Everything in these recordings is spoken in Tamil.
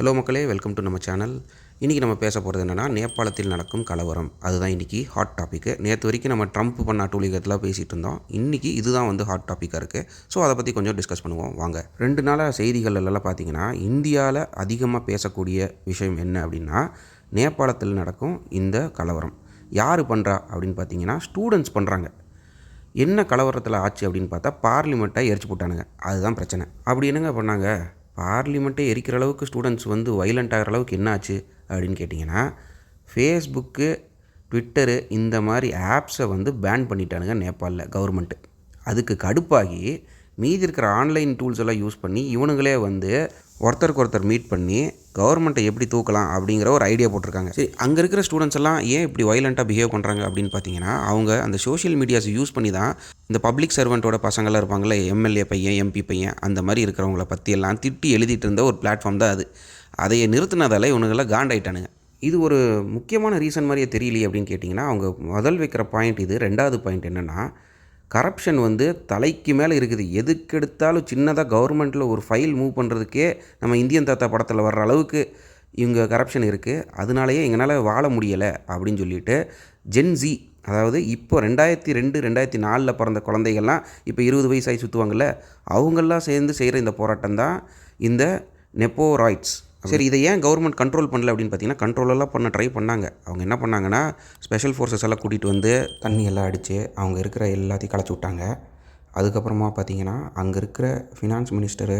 ஹலோ மக்களே வெல்கம் டு நம்ம சேனல் இன்றைக்கி நம்ம பேச போகிறது என்னென்னா நேபாளத்தில் நடக்கும் கலவரம். அதுதான் இன்றைக்கி ஹாட் டாப்பிக்கு நேற்று வரைக்கும் நம்ம ட்ரம்ப் பண்ண அட்டூழியத்தில் பேசிகிட்டு இருந்தோம். இன்றைக்கி இதுதான் வந்து ஹாட் டாப்பிக்காக இருக்குது ஸோ அதை பற்றி கொஞ்சம் டிஸ்கஸ் பண்ணுவோம். வாங்க. ரெண்டு நாளாக செய்திகள்லாம் பார்த்தீங்கன்னா இந்தியாவில் அதிகமாக பேசக்கூடிய விஷயம் என்ன அப்படின்னா நேபாளத்தில் நடக்கும் இந்த கலவரம். யார் பண்ணுறா அப்படின்னு பார்த்தீங்கன்னா ஸ்டூடெண்ட்ஸ் பண்ணுறாங்க என்ன கலவரத்தில் ஆச்சு அப்படின்னு பார்த்தா பார்லிமெண்ட்டை எரிச்சு போட்டானுங்க. அதுதான் பிரச்சனை. அப்படி என்னங்க பண்ணாங்க? பார்லிமெண்ட்டை எரிக்கிற அளவுக்கு ஸ்டூடெண்ட்ஸ் வந்து வைலண்ட் ஆகிற அளவுக்கு என்னாச்சு அப்படின்னு கேட்டிங்கன்னா ஃபேஸ்புக்கு ட்விட்டரு இந்த மாதிரி ஆப்ஸை வந்து பேன் பண்ணிட்டானுங்க நேபாளில் கவர்மெண்ட்டு அதுக்கு கடுப்பாகி மீதி இருக்கிற ஆன்லைன் டூல்ஸ் எல்லாம் யூஸ் பண்ணி இவனுங்களே வந்து ஒருத்தருக்கு ஒருத்தர் மீட் பண்ணி கவர்மெண்ட்டை எப்படி தூக்கலாம் அப்படிங்கிற ஒரு ஐடியா போட்டிருக்காங்க. சரி அங்கே இருக்கிற ஸ்டூடெண்ட்ஸ் எல்லாம் ஏன் இப்படி வைலண்ட்டாக பிஹேவ் பண்ணுறாங்க அப்படின்னு பார்த்தீங்கன்னா அவங்க அந்த சோஷியல் மீடியாஸ் யூஸ் பண்ணி தான் இந்த பப்ளிக் சர்வெண்ட்டோட பசங்களாம் இருப்பாங்களே எம்எல்ஏ பையன் எம்பி பையன் அந்த மாதிரி இருக்கிறவங்கள பற்றி எல்லாம் திட்டி எழுதிட்டு இருந்த ஒரு பிளாட்ஃபார்ம் தான் அது. அதையை நிறுத்தினதால் இவனுங்கெல்லாம் காண்டாயிட்டானுங்க. இது ஒரு முக்கியமான ரீசன் மாதிரியே தெரியலையே அப்படின்னு கேட்டிங்கன்னா அவங்க முதல் வைக்கிற பாயிண்ட் இது. ரெண்டாவது பாயிண்ட் என்னென்னா கரப்ஷன் வந்து தலைக்கு மேலே இருக்குது. எதுக்கெடுத்தாலும் சின்னதாக கவர்மெண்ட்டில் ஒரு ஃபைல் மூவ் பண்ணுறதுக்கே நம்ம இந்தியன் தாத்தா படத்தில் வர்ற அளவுக்கு இவங்க கரப்ஷன் இருக்குது அதனாலேயே எங்களால் வாழ முடியலை அப்படின்னு சொல்லிட்டு ஜென்ஜி அதாவது இப்போ ரெண்டாயிரத்தி ரெண்டு ரெண்டாயிரத்தி நாலில் பிறந்த குழந்தைகள்லாம் இப்போ இருபது வயசாகி சுற்றுவாங்கள்ல அவங்கெல்லாம் சேர்ந்து செய்கிற இந்த போராட்டம் தான் இந்த நெப்போராய்ட்ஸ் சரி இதை ஏன் கவர்மெண்ட் கண்ட்ரோல் பண்ணல அப்படின்னு பார்த்தீங்கன்னா கண்ட்ரோலெல்லாம் பண்ண ட்ரை பண்ணாங்க. அவங்க என்ன பண்ணாங்கன்னா ஸ்பெஷல் ஃபோர்ஸஸ் எல்லாம் கூட்டிகிட்டு வந்து தண்ணி எல்லாம் அடித்து அவங்க இருக்கிற எல்லாத்தையும் களைச்சி விட்டாங்க. அதுக்கப்புறமா பார்த்தீங்கன்னா அங்கே இருக்கிற ஃபினான்ஸ் மினிஸ்டரு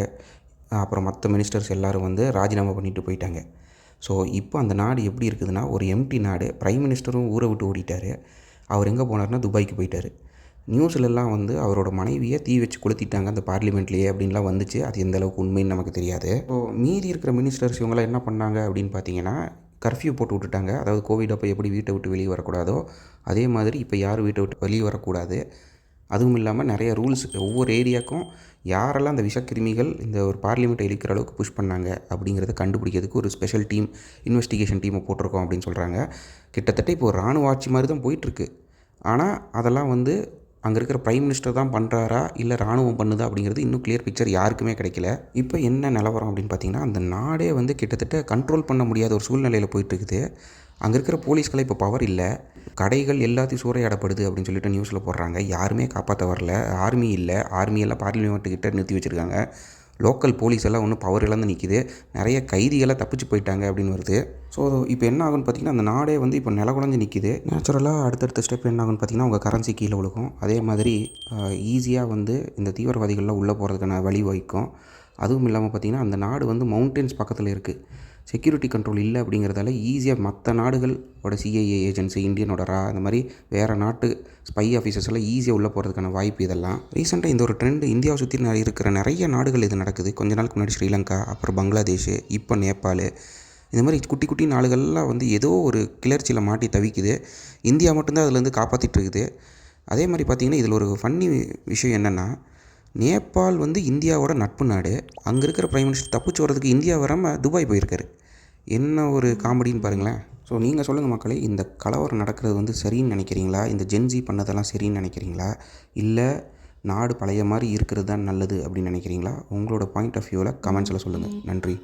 அப்புறம் மற்ற மினிஸ்டர்ஸ் எல்லோரும் வந்து ராஜினாமா பண்ணிட்டு போயிட்டாங்க. ஸோ இப்போ அந்த நாடு எப்படி இருக்குதுன்னா ஒரு எம்டி நாடு. ப்ரைம் மினிஸ்டரும் ஊரை விட்டு ஓடிட்டார். அவர் எங்கே போனார்னா துபாய்க்கு போயிட்டார். நியூஸ்லலாம் வந்து அவரோட மனைவியை தீ வச்சு கொளுத்திட்டாங்க அந்த பார்லிமெண்ட்லேயே அப்படின்லாம் வந்துச்சு. அது எந்த அளவுக்கு உண்மைன்னு நமக்கு தெரியாது. ஸோ மீதி இருக்கிற மினிஸ்டர்ஸ் இவங்களாம் என்ன பண்ணாங்க அப்படின்னு பார்த்தீங்கன்னா கர்ஃப்யூ போட்டு விட்டுட்டாங்க. அதாவது கோவிட் அப்போ எப்படி வீட்டை விட்டு வெளியே வரக்கூடாதோ அதே மாதிரி இப்போ யாரும் வீட்டை விட்டு வெளியே வரக்கூடாது. அதுவும் இல்லாமல் நிறைய ரூல்ஸ் ஒவ்வொரு ஏரியாவுக்கும் யாரெல்லாம் அந்த விஷக்கிருமிகள் இந்த ஒரு பார்லிமெண்ட்டை இழுக்கிற அளவுக்கு புஷ் பண்ணாங்க அப்படிங்கிறத கண்டுபிடிக்கிறதுக்கு ஒரு ஸ்பெஷல் டீம் இன்வெஸ்டிகேஷன் டீமை போட்டிருக்கோம் அப்படின்னு சொல்கிறாங்க கிட்டத்தட்ட இப்போ ஒரு இராணுவ ஆட்சி மாதிரி தான் போயிட்டுருக்கு ஆனால் அதெல்லாம் வந்து அங்கே இருக்கிற ப்ரைம் மினிஸ்டர் தான் பண்ணுறாரா இல்லை ராணுவம் பண்ணுதா? அப்படிங்கிறது இன்னும் கிளியர் பிக்சர் யாருக்குமே கிடைக்கல. இப்போ என்ன நிலவரம் அப்படின்னு பார்த்தீங்கன்னா அந்த நாடே வந்து கிட்டத்தட்ட கண்ட்ரோல் பண்ண முடியாத ஒரு சூழ்நிலையில் போயிட்டுருக்குது. அங்கே இருக்கிற போலீஸ்களை இப்போ பவர் இல்லை. கடைகள் எல்லாத்தையும் சூறையாடப்படுது அப்படின்னு சொல்லிட்டு நியூஸில் போடுறாங்க. யாருமே காப்பாற்ற வரல. ஆர்மி இல்லை. ஆர்மியெல்லாம் பார்லிமெண்ட்டுக்கிட்ட நிறுத்தி வச்சுருக்காங்க. லோக்கல் போலீஸ் எல்லாம் ஒன்றும் பவர் இழந்து நிற்கிது நிறைய கைதிகளை தப்பிச்சு போயிட்டாங்க அப்படின்னு வருது. ஸோ இப்போ என்ன ஆகுன்னு பார்த்தீங்கன்னா அந்த நாடே வந்து இப்போ நிலகுலஞ்சு நிற்கிது நேச்சுரலாக அடுத்தடுத்த ஸ்டெப் என்ன ஆகுன்னு பார்த்தீங்கன்னா உங்கள் கரன்சி கீழே விழுகும். அதே மாதிரி ஈஸியாக வந்து இந்த தீவிரவாதிகள்லாம் உள்ளே போகிறதுக்கான வழி வகிக்கும். அதுவும் இல்லாமல் பார்த்திங்கன்னா அந்த நாடு வந்து மவுண்டன்ஸ் பக்கத்தில் இருக்குது செக்யூரிட்டி கண்ட்ரோல் இல்லை அப்படிங்கிறதால ஈஸியாக மற்ற நாடுகளோட சிஐஏ ஏஜென்சி இந்தியனோட ரா அந்த மாதிரி வேறு நாட்டு ஸ்பை ஆஃபீஸர்ஸ் எல்லாம் ஈஸியாக உள்ளே போகிறதுக்கான வாய்ப்பு இதெல்லாம். ரீசெண்டாக இந்த ஒரு ட்ரெண்ட் இந்தியாவை சுற்றி இருக்கிற நிறைய நாடுகள் இது நடக்குது. கொஞ்ச நாளுக்கு முன்னாடி ஸ்ரீலங்கா அப்புறம் பங்களாதேஷ் இப்போ நேபாள். இந்த மாதிரி குட்டி குட்டி நாடுகள்லாம் வந்து ஏதோ ஒரு கிளர்ச்சியில் மாட்டி தவிக்குது. இந்தியா மட்டும்தான் அதுலேருந்து காப்பாற்றிட்டு இருக்குது. அதே மாதிரி பார்த்திங்கன்னா இதில் ஒரு ஃபன்னி விஷயம் என்னென்னா நேபாள் வந்து இந்தியாவோட நட்பு நாடு. அங்கே இருக்கிற ப்ரைம் மினிஸ்டர் தப்பிச்சு வரதுக்கு இந்தியா வராமல் துபாய் போயிருக்காரு. என்ன ஒரு காமெடின்னு பாருங்களேன். ஸோ நீங்கள் சொல்லுங்கள் மக்களே இந்த கலவரம் நடக்கிறது வந்து சரின்னு நினைக்கிறீங்களா? இந்த ஜென்ஜி பண்ணதெல்லாம் சரின்னு நினைக்கிறீங்களா? இல்லை நாடு பழைய மாதிரி இருக்கிறது தான் நல்லது அப்படின்னு நினைக்கிறீங்களா? உங்களோட பாயிண்ட் ஆஃப் வியூவில் கமெண்ட்ஸில் சொல்லுங்கள் நன்றி.